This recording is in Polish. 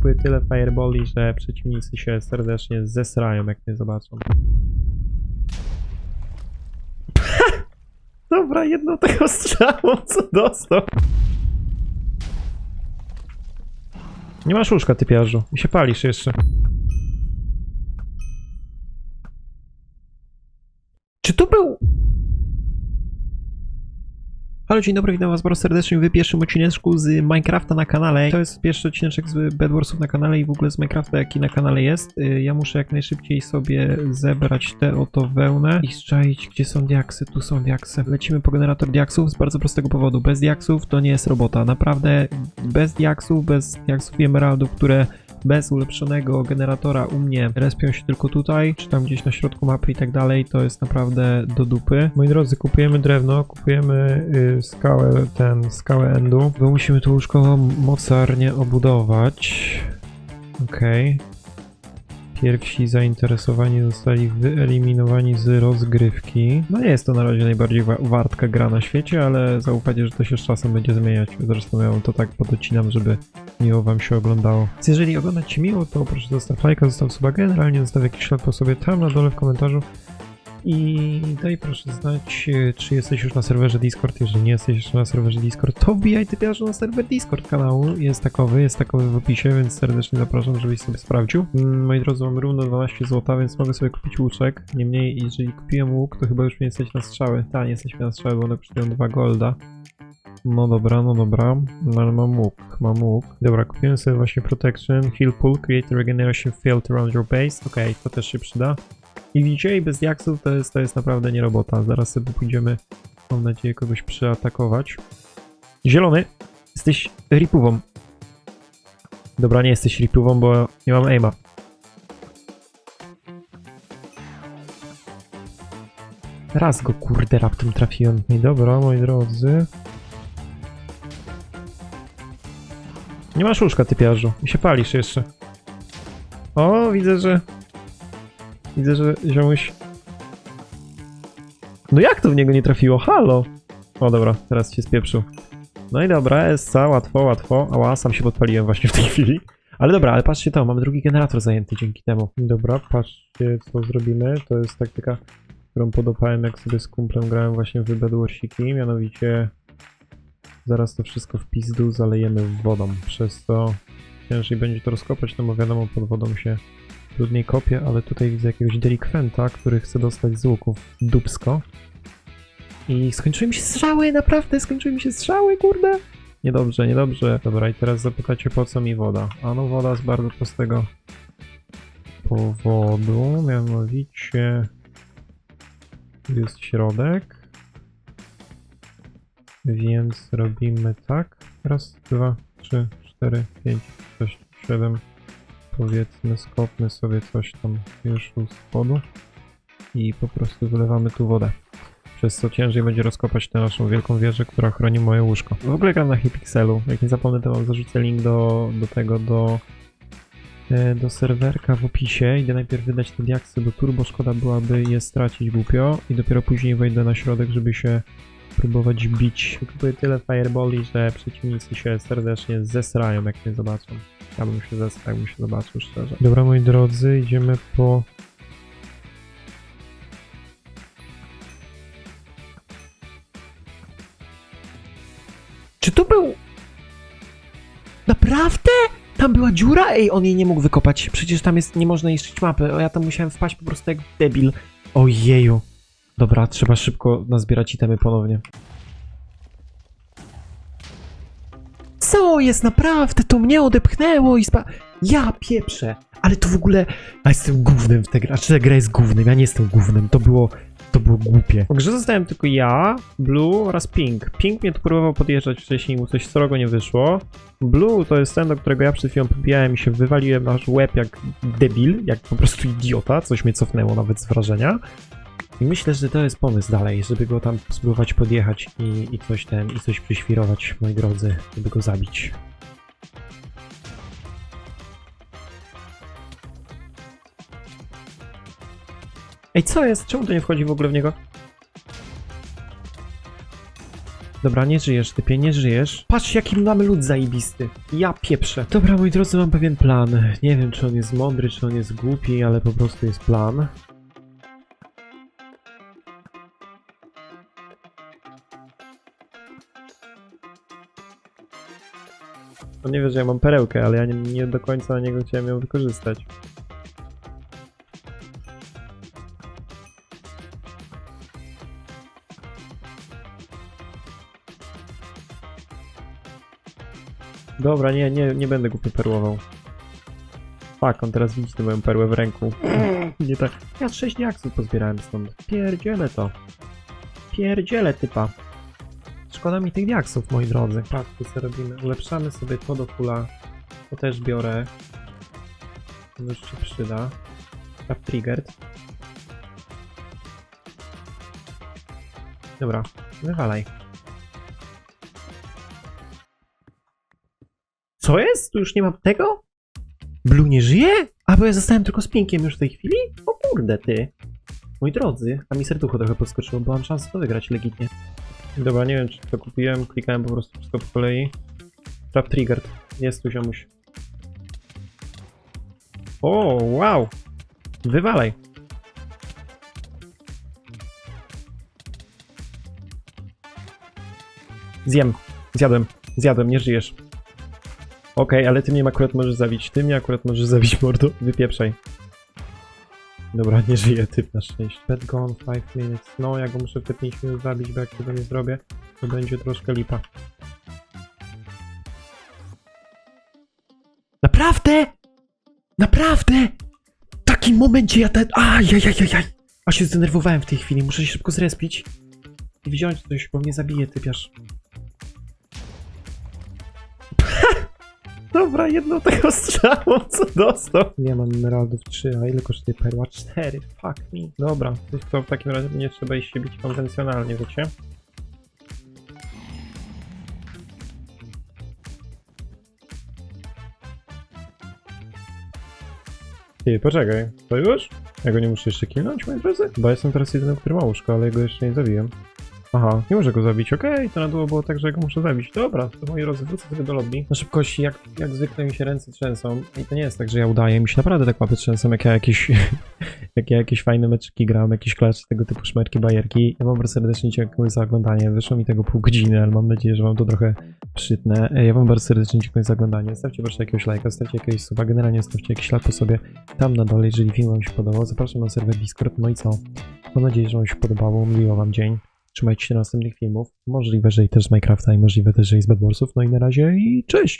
Wykupuję tyle fireballi, że przeciwnicy się serdecznie zesrają, jak mnie zobaczą. Dobra, jedno tego strzału, co dostał. Nie masz łóżka, typiarzu. I się palisz jeszcze. Czy tu był... Halo, dzień dobry, witam was bardzo serdecznie w pierwszym odcineczku z Minecrafta na kanale. To jest pierwszy odcineczek z Bedwarsów na kanale i w ogóle z Minecrafta, jaki na kanale jest. Y, Ja muszę jak najszybciej sobie zebrać tę oto wełnę i strzaić, gdzie są diaksy. Tu są diaksy. Lecimy po generator diaksów z bardzo prostego powodu. Bez diaksów to nie jest robota. Naprawdę bez diaksów, bez diaksów i emeraldów, które bez ulepszonego generatora u mnie respią się tylko tutaj, czy tam gdzieś na środku mapy i tak dalej, to jest naprawdę do dupy. Moi drodzy, kupujemy drewno, kupujemy y, skałę, ten, skałę endu, bo musimy to łóżko mocarnie obudować. Okej. Pierwsi zainteresowani zostali wyeliminowani z rozgrywki. No nie jest to na razie najbardziej wa- wartka gra na świecie, ale zaufajcie, że to się z czasem będzie zmieniać. Zresztą ja to tak podocinam, żeby miło wam się oglądało. Więc jeżeli oglądać ci miło, to proszę zostaw lajka, zostaw suba, generalnie zostaw jakiś ślad po sobie tam na dole w komentarzu. I daj proszę znać, e, czy jesteś już na serwerze Discord. Jeżeli nie jesteś jeszcze na serwerze Discord, to wbijaj typiarzu na serwer Discord kanału. Jest takowy, jest takowy w opisie, więc serdecznie zapraszam, żebyś sobie sprawdził. Mm, Moi drodzy, mam równo 12 zł, więc mogę sobie kupić łuczek. Niemniej, jeżeli kupiłem łuk, to chyba już nie jesteś na strzały. Tak, nie jesteśmy na strzały, bo one kosztują 2 golda. No dobra, no dobra, no ale mam łuk, mam łuk. Dobra, kupiłem sobie właśnie Protection, Heal Pool, Create Regeneration Field around your base. Okej, to też się przyda. I widzicie, bez jaksów to jest, to jest naprawdę nie robota. Zaraz sobie pójdziemy, mam nadzieję, kogoś przeatakować. Zielony, jesteś ripową. Dobra, nie jesteś ripową, bo nie mam aima. Raz go kurde raptem trafiłem. I dobra, moi drodzy. Nie masz łóżka, typiarzu. I się palisz jeszcze. O, widzę, że... Widzę, że ziomuś... No jak to w niego nie trafiło? Halo! O dobra, teraz się spieprzył. No i dobra, Essa, łatwo, łatwo. Ała, sam się podpaliłem właśnie w tej chwili. Ale dobra, ale patrzcie to, mamy drugi generator zajęty dzięki temu. Dobra, patrzcie co zrobimy. To jest taktyka, którą podopałem jak sobie z kumplem grałem właśnie w Bedwarsiki. Mianowicie zaraz to wszystko w pizdu zalejemy wodą. Przez to ciężej będzie to rozkopać, no bo wiadomo pod wodą się trudniej kopie, ale tutaj widzę jakiegoś delikwenta, który chce dostać z łuków dubsko. I skończyły mi się strzały, naprawdę skończyły mi się strzały, kurde. Niedobrze, niedobrze. Dobra, i teraz zapytacie po co mi woda. A no woda z bardzo prostego powodu, mianowicie tu jest środek. Więc robimy tak. Raz, dwa, trzy, cztery, pięć, sześć, siedem. Powiedzmy, skopmy sobie coś tam już u spodu. I po prostu wylewamy tu wodę. Przez co ciężej będzie rozkopać tę naszą wielką wieżę, która chroni moje łóżko. W ogóle gram na Hypixelu. Jak nie zapomnę, to wam zarzucę link do, do tego, do, e, do serwerka w opisie. Idę najpierw wydać te diaksy do turbo, szkoda byłaby je stracić głupio. I dopiero później wejdę na środek, żeby się próbować bić. Kupuję tyle fireballi, że przeciwnicy się serdecznie zesrają, jak mnie zobaczą. Ja bym się zesrał, jakbym się zobaczył, szczerze. Dobra, moi drodzy, idziemy po... Czy to był... Naprawdę? Tam była dziura? Ej, on jej nie mógł wykopać. Przecież tam jest, nie można niszczyć mapy. O, ja tam musiałem wpaść po prostu jak debil. Ojeju. Dobra, trzeba szybko nazbierać itemy ponownie. Co jest naprawdę? To mnie odepchnęło i spa... Ja pieprzę! Ale to w ogóle... Ja jestem głównym w tej grze. Znaczy ta gra jest głównym, ja nie jestem głównym. To było... To było głupie. W grze zostałem tylko ja, Blue oraz Pink. Pink mnie tu próbował podjeżdżać wcześniej, mu coś srogo nie wyszło. Blue to jest ten, do którego ja przed chwilą pobijałem i się wywaliłem nasz łeb jak debil, jak po prostu idiota. Coś mnie cofnęło nawet z wrażenia. I myślę, że to jest pomysł dalej, żeby go tam spróbować podjechać i, i coś ten, i coś przyświrować, moi drodzy, żeby go zabić. Ej, co jest? Czemu to nie wchodzi w ogóle w niego? Dobra, nie żyjesz, typie, nie żyjesz. Patrz, jaki mamy lud zajebisty. Ja pieprzę. Dobra, moi drodzy, mam pewien plan. Nie wiem, czy on jest mądry, czy on jest głupi, ale po prostu jest plan. On nie wie, że ja mam perełkę, ale ja nie, nie do końca na niego chciałem ją wykorzystać. Dobra, nie, nie, nie będę głupio perłował. Fuck, on teraz widzi tę moją perłę w ręku. nie tak. Ja sześć diaksów pozbierałem stąd. Pierdzielę to. Pierdzielę typa. Szkoda mi tych diaksów, moi drodzy. Patrzcie co robimy. Ulepszamy sobie to do kula. To też biorę. To już się przyda. Trap triggered. Dobra, wywalaj. Co jest? Tu już nie mam tego? Blue nie żyje? A, bo ja zostałem tylko z Pinkiem już w tej chwili? O kurde, ty. Moi drodzy, a mi serducho trochę podskoczyło, bo mam szansę to wygrać legitnie. Dobra, nie wiem czy to kupiłem, klikałem po prostu wszystko po kolei. Trap triggered. Jest tu ziomuś. O, wow! Wywalaj. Zjem. Zjadłem. Zjadłem, nie żyjesz. Okej, ale ty mnie akurat możesz zabić. Ty mnie akurat możesz zabić, mordo. Wypieprzaj. Dobra, nie żyje typ na szczęście. Bad gone 5 minutes. No, ja go muszę w te 5 minut zabić, bo jak tego nie zrobię, to będzie troszkę lipa. Naprawdę? Naprawdę? W takim momencie ja ten... Ajajajajaj! A się zdenerwowałem w tej chwili, muszę się szybko zrespić. I wziąć coś, bo mnie zabije typiarz. Dobra, jedno tego strzału, co dostał. Ja mam emeraldów 3, a ile kosztuje perła? 4, fuck me. Dobra, to w takim razie nie trzeba iść się bić konwencjonalnie, wiecie? Ty, poczekaj, to już? Ja go nie muszę jeszcze kilnąć, moi drodzy? Bo jestem teraz jedynym, który ma łóżko, ale go jeszcze nie zabiłem. Aha, nie muszę go zabić, okej, to na dół było tak, że go muszę zabić. Dobra, to moi drodzy, wrócę sobie do lobby. Na szybkości, jak, jak zwykle mi się ręce trzęsą. I to nie jest tak, że ja udaję, mi się naprawdę tak łapy trzęsą, jak ja jakieś, jak ja jakieś fajne meczyki gram, jakieś klacz, tego typu szmerki, bajerki. Ja wam bardzo serdecznie dziękuję za oglądanie, wyszło mi tego pół godziny, ale mam nadzieję, że wam to trochę przytnę. E, Ja wam bardzo serdecznie dziękuję za oglądanie. Stawcie proszę jakiegoś lajka, stawcie jakiegoś suba, generalnie stawcie jakiś ślad po sobie tam na dole, jeżeli film wam się podobał. Zapraszam na serwer Discord, no i co? Mam nadzieję, że wam się podobało, miło wam dzień. Trzymajcie się następnych filmów. Możliwe, że i też z Minecrafta i możliwe też, że i z Bedwarsów. No i na razie i cześć!